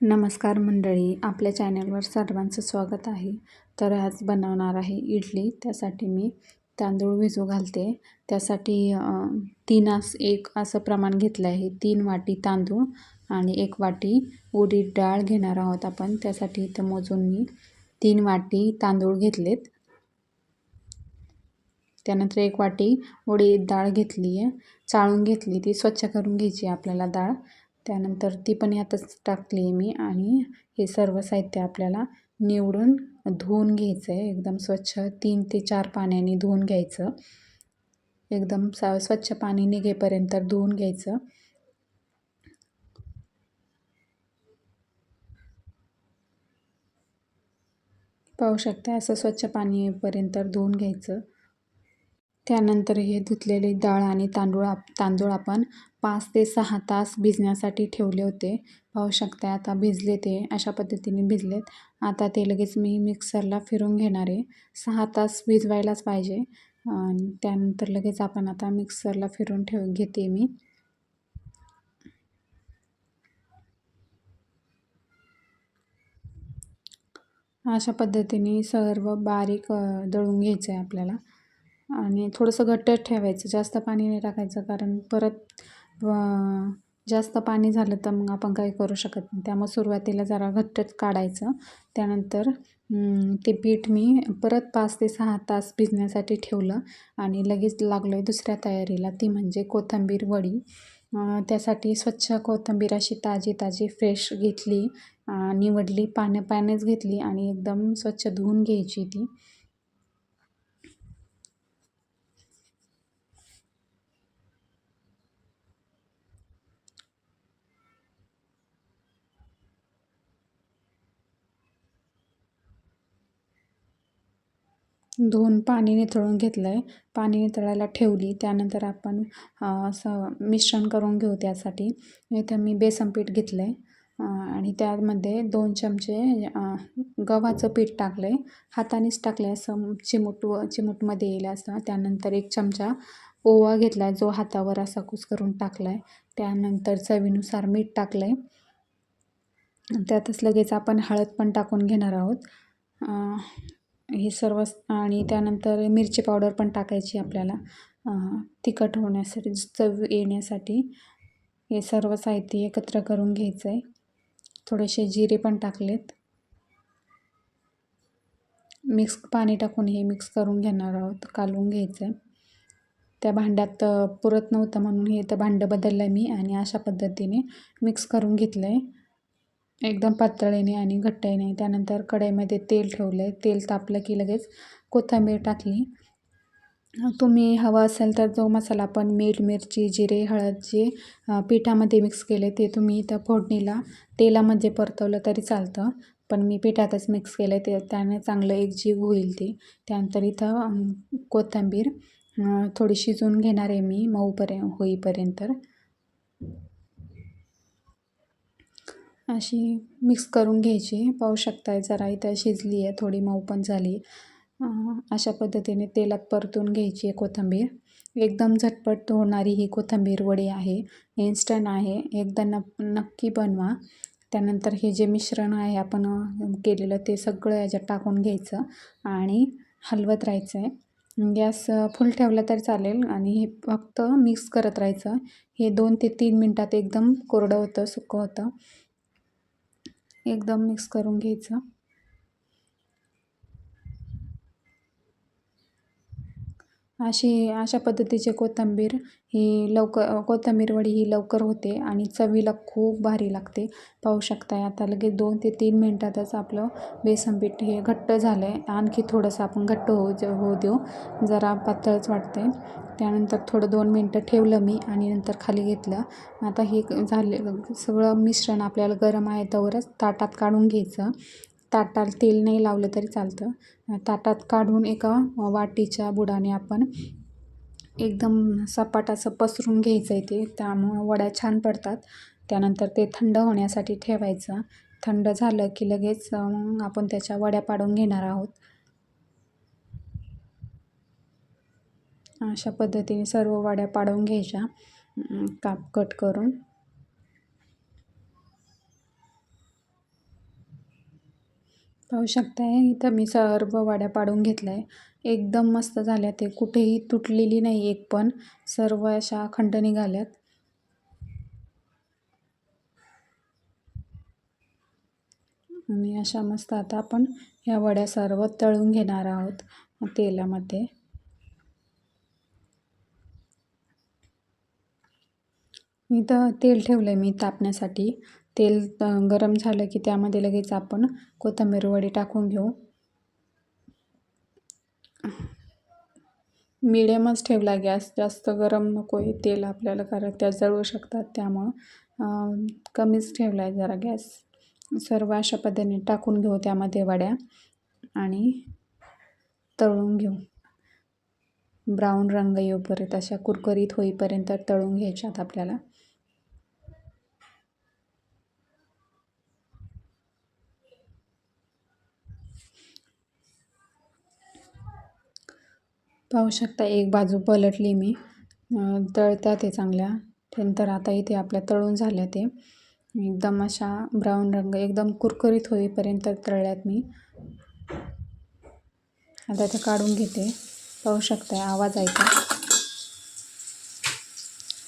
नमस्कार मंडळी आपल्या चॅनलवर सर्वांचं स्वागत आहे. तर आज बनवणार आहे इडली त्यासाठी मी तांदूळ भिजू घालते. त्यासाठी तीन आस एक असं प्रमाण घेतलं आहे. तीन वाटी तांदूळ आणि एक वाटी उडीद डाळ घेणार आहोत आपण. त्यासाठी इथं मोजून मी तीन वाटी तांदूळ घेतलेत. त्यानंतर एक वाटी उडीद डाळ घेतली आहे. चाळून घेतली. ती स्वच्छ करून घ्यायची आपल्याला डाळ. त्यानंतर ती पण यातच टाकली आहे मी आणि हे सर्व साहित्य आपल्याला निवडून धुवून घ्यायचं आहे. एकदम स्वच्छ तीन ते चार पाण्याने धुवून घ्यायचं. एकदम सा स्वच्छ पाणी निघेपर्यंत धुवून घ्यायचं. पाहू शकता असं स्वच्छ पाणीपर्यंत धुवून घ्यायचं. त्यानंतर हे धुतलेले डाळ आणि तांदूळ आप तांदूळ आपण पाच ते सहा तास भिजण्यासाठी ठेवले होते. पाहू शकता आता भिजले ते अशा पद्धतीने भिजलेत. आता ते लगेच मी मिक्सरला फिरून घेणार आहे. सहा तास भिजवायलाच पाहिजे. आणि त्यानंतर लगेच आपण आता मिक्सरला फिरून ठेव घेते मी. अशा पद्धतीने सर्व बारीक दळून घ्यायचं आहे आपल्याला. आणि थोडंसं घट्टच ठेवायचं जास्त पाणी नाही टाकायचं कारण परत जास्त पाणी झालं तर मग आपण काही करू शकत नाही. त्यामुळे सुरुवातीला जरा घट्टच काढायचं. त्यानंतर ते पीठ मी परत पाच ते सहा तास भिजण्यासाठी ठेवलं आणि लगेच लागलो आहे दुसऱ्या तयारीला. ती म्हणजे कोथिंबीर वडी. त्यासाठी स्वच्छ कोथिंबीर अशी ताजी ताजी फ्रेश घेतली निवडली पाण्या पाण्याच घेतली आणि एकदम स्वच्छ धुवून घ्यायची ती. धुवून पाणी निथळून घेतलं आहे पाणी निथळायला ठेवली. त्यानंतर आपण असं मिश्रण करून घेऊ त्यासाठी. इथं मी बेसन पीठ घेतलं आहे आणि त्यामध्ये दोन चमचे गव्हाचं पीठ टाकलं आहे हातानेच टाकलं आहे असं चिमूट व चिमूटमध्ये येईल असं. त्यानंतर एक चमचा ओवा घेतला आहे जो हातावर असा कुस करून टाकला आहे त्यानंतर चवीनुसार मीठ टाकलं आहे त्यातच लगेच आपण हळद पण टाकून घेणार आहोत. हे सर्व आणि त्यानंतर मिरची पावडर पण टाकायची आपल्याला. तिखट होण्यासाठी चव येण्यासाठी हे सर्व साहित्य एकत्र करून घ्यायचं आहे थोडेसे जिरे पण टाकलेत. मिक्स पाणी टाकून हे मिक्स करून घेणार आहोत कालवून घ्यायचं आहे त्या भांड्यात पुरत नव्हतं म्हणून हे तर भांडं बदललं आहे मी आणि अशा पद्धतीने मिक्स करून घेतलं आहे एकदम पातळीने आणि घट्टाईने. त्यानंतर कढईमध्ये तेल ठेवलं आहे तेल तापलं की लगेच कोथिंबीर टाकली. तुम्ही हवा असेल तर जो मसाला आपण मीठ मिरची जिरे हळद जे पिठामध्ये मिक्स केले ते तुम्ही इथं फोडणीला तेलामध्ये परतवलं तरी चालतं. पण मी पिठातच मिक्स केलं ते त्याने चांगलं एकजीव होईल ते. त्यानंतर इथं कोथिंबीर थोडी शिजवून घेणार आहे मी मऊपर्यंत होईपर्यंत. अशी मिक्स करून घ्यायची. पाहू शकताय जरा इथं शिजली आहे थोडी मऊ पण झाली. अशा पद्धतीने तेलात परतून घ्यायची आहे कोथिंबीर. एकदम झटपट होणारी ही कोथिंबीर वडी आहे. इन्स्टंट आहे. एकदा न नक्की बनवा. त्यानंतर हे जे मिश्रण आहे आपण केलेलं ते सगळं याच्यात टाकून घ्यायचं आणि हलवत राहायचं आहे गॅस फुल ठेवला तरी चालेल आणि हे फक्त मिक्स करत राहायचं. हे दोन ते तीन मिनटात एकदम कोरडं होतं सुकं होतं. एकदम मिक्स करून घ्यायचं. अशी अशा पद्धतीचे कोथिंबीर ही लवकर कोथिंबीर वडी ही लवकर होते आणि चवीला खूप भारी लागते. पाहू शकताय आता लगेच दोन ते तीन मिनटातच आपलं बेसन पीठ हे घट्ट झालं आहे आणखी थोडंसं आपण घट्ट होऊ होऊ देऊ. जरा पातळच वाटते त्यानंतर थोडं दोन मिनटं ठेवलं मी आणि नंतर खाली घेतलं. आता हे झाले सगळं मिश्रण आपल्याला गरम आहे तवरच ताटात काढून घ्यायचं. ताटात तेल नाही लावलं तरी चालतं. ताटात काढून एका वाटीच्या बुडाने आपण एकदम सपाट असं पसरून घ्यायचं आहे ते. त्यामुळं वड्या छान पडतात. त्यानंतर ते थंड होण्यासाठी ठेवायचं. थंड झालं की लगेच मग आपण त्याच्या वड्या पाडून घेणार आहोत. अशा पद्धतीने सर्व वड्या पाडून घ्यायच्या. काप कट करून. पाहू शकताय इथं मी सर्व वड्या पाडून घेतल्या. आहे एकदम मस्त झाल्या ते. कुठेही तुटलेली नाही एक पण. सर्व अशा खंड निघाल्यात. आणि अशा मस्त आता आपण ह्या वड्या सर्व तळून घेणार आहोत तेलामध्ये. इथं तेल ठेवलं आहे मी तापण्यासाठी. तेल गरम झालं की त्यामध्ये लगेच आपण कोथिंबीर वडी टाकून घेऊ. मिडियमच ठेवला गॅस जास्त गरम नको आहे तेल आपल्याला कारण त्या जळू शकतात त्यामुळं कमीच ठेवला आहे जरा गॅस. सर्व अशा पद्धतीने टाकून घेऊ त्यामध्ये वड्या आणि तळून घेऊ. ब्राऊन रंग येऊपर्यंत अशा कुरकुरीत होईपर्यंत तळून घ्यायच्यात आपल्याला. पाहू शकता एक बाजू पलटली मी. तळतात ते चांगल्या. त्यानंतर आता इथे आपल्या तळून झाल्या ते. एकदम अशा ब्राऊन रंग एकदम कुरकुरीत होईपर्यंत तळल्यात मी. आता ते काढून घेते. पाहू शकता आवाज ऐका.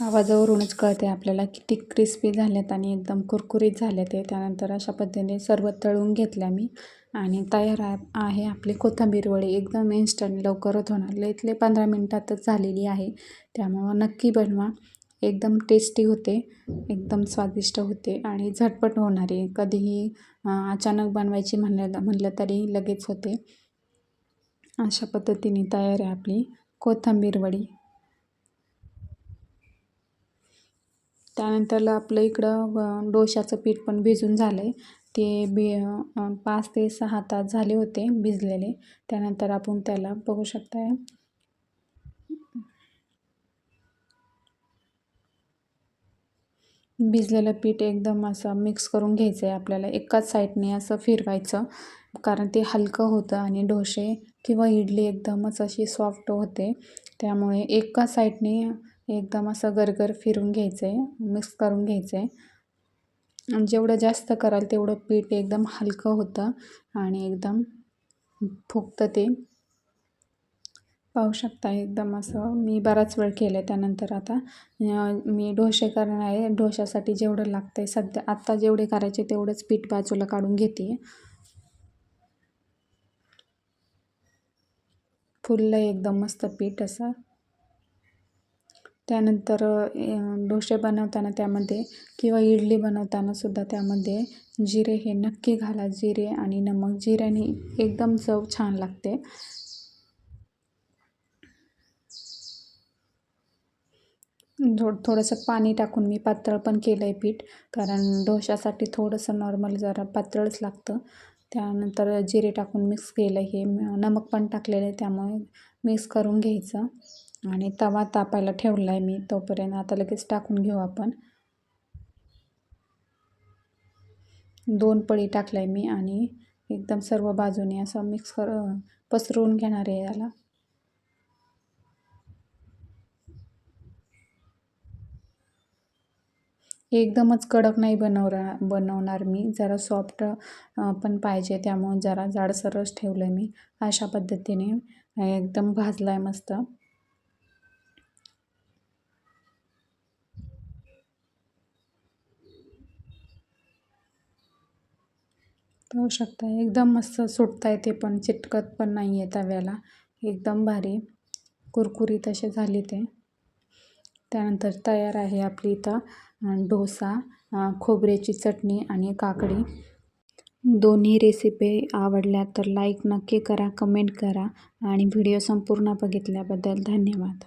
आवाजावरूनच कळते आपल्याला किती क्रिस्पी झाल्यात आणि एकदम कुरकुरीत झाल्या ते. त्यानंतर अशा पद्धतीने सर्व तळून घेतल्या मी. आणि तयार आहे आपली कोथिंबीर वडी. एकदम इन्स्टंट लवकरच होणार इथले पंधरा मिनटातच झालेली आहे. त्यामुळं नक्की बनवा. एकदम टेस्टी होते. एकदम स्वादिष्ट होते. आणि झटपट होणारी. कधीही अचानक बनवायची म्हणलं म्हणलं तरी लगेच होते. अशा पद्धतीने तयार आहे आपली कोथिंबीर वडी. त्यानंतर आपलं इकडं डोशाचं पीठ पण भिजून झालं आहे ते बी पाच ते सहा तास झाले होते भिजलेले. त्यानंतर आपण त्याला बघू शकताय. भिजलेलं पीठ एकदम असं मिक्स करून घ्यायचं आहे आपल्याला. एकाच साईडने असं फिरवायचं. कारण ते हलकं होतं आणि डोसे किंवा इडली एकदमच अशी सॉफ्ट होते. त्यामुळे एका साईडने एकदम असं गरगर फिरून घ्यायचं आहे मिक्स करून घ्यायचं आहे जेवढं जास्त कराल तेवढं पीठ एकदम हलकं होतं आणि एकदम फुगतं ते. पाहू शकता एकदम असं मी बराच वेळ केलं आहे त्यानंतर आता. मी डोसे करणार आहे. डोशासाठी जेवढं लागतं आहे सध्या आत्ता जेवढे करायचे तेवढंच पीठ बाजूला काढून घेते फुललं एकदम मस्त पीठ असं. त्यानंतर डोसे बनवताना त्यामध्ये किंवा इडली बनवतानासुद्धा त्यामध्ये जिरे हे नक्की घाला. जिरे आणि नमक. जिऱ्याने एकदम चव छान लागते. थो थोडंसं पाणी टाकून मी पातळ पण केलं आहे पीठ कारण डोशासाठी थोडंसं नॉर्मल जरा पातळच लागतं. त्यानंतर जिरे टाकून मिक्स केलं हे. नमक पण टाकलेलं आहे त्यामुळे मिक्स करून घ्यायचं. आणि तवा तापायला ठेवला आहे मी तोपर्यंत आता लगेच टाकून घेऊ आपण. दोन पळी टाकला आहे मी आणि एकदम सर्व बाजूने असं मिक्स कर पसरवून घेणार आहे याला. एकदमच कडक नाही बनवणार बनवणार मी. जरा सॉफ्ट पण पाहिजे त्यामुळे जरा जाडसरच ठेवलं आहे मी. अशा पद्धतीने एकदम भाजला आहे मस्त. पाहू शकता. एकदम मस्त सुटता येते पण. चिटकत पण नाही आहे तव्याला. एकदम भारी. कुरकुरीत असे झाले ते. त्यानंतर तयार आहे आपली इथं डोसा खोबऱ्याची चटणी आणि काकडी. दोन्ही रेसिपी आवडल्या तर लाईक नक्की करा कमेंट करा आणि व्हिडिओ संपूर्ण बघितल्याबद्दल धन्यवाद.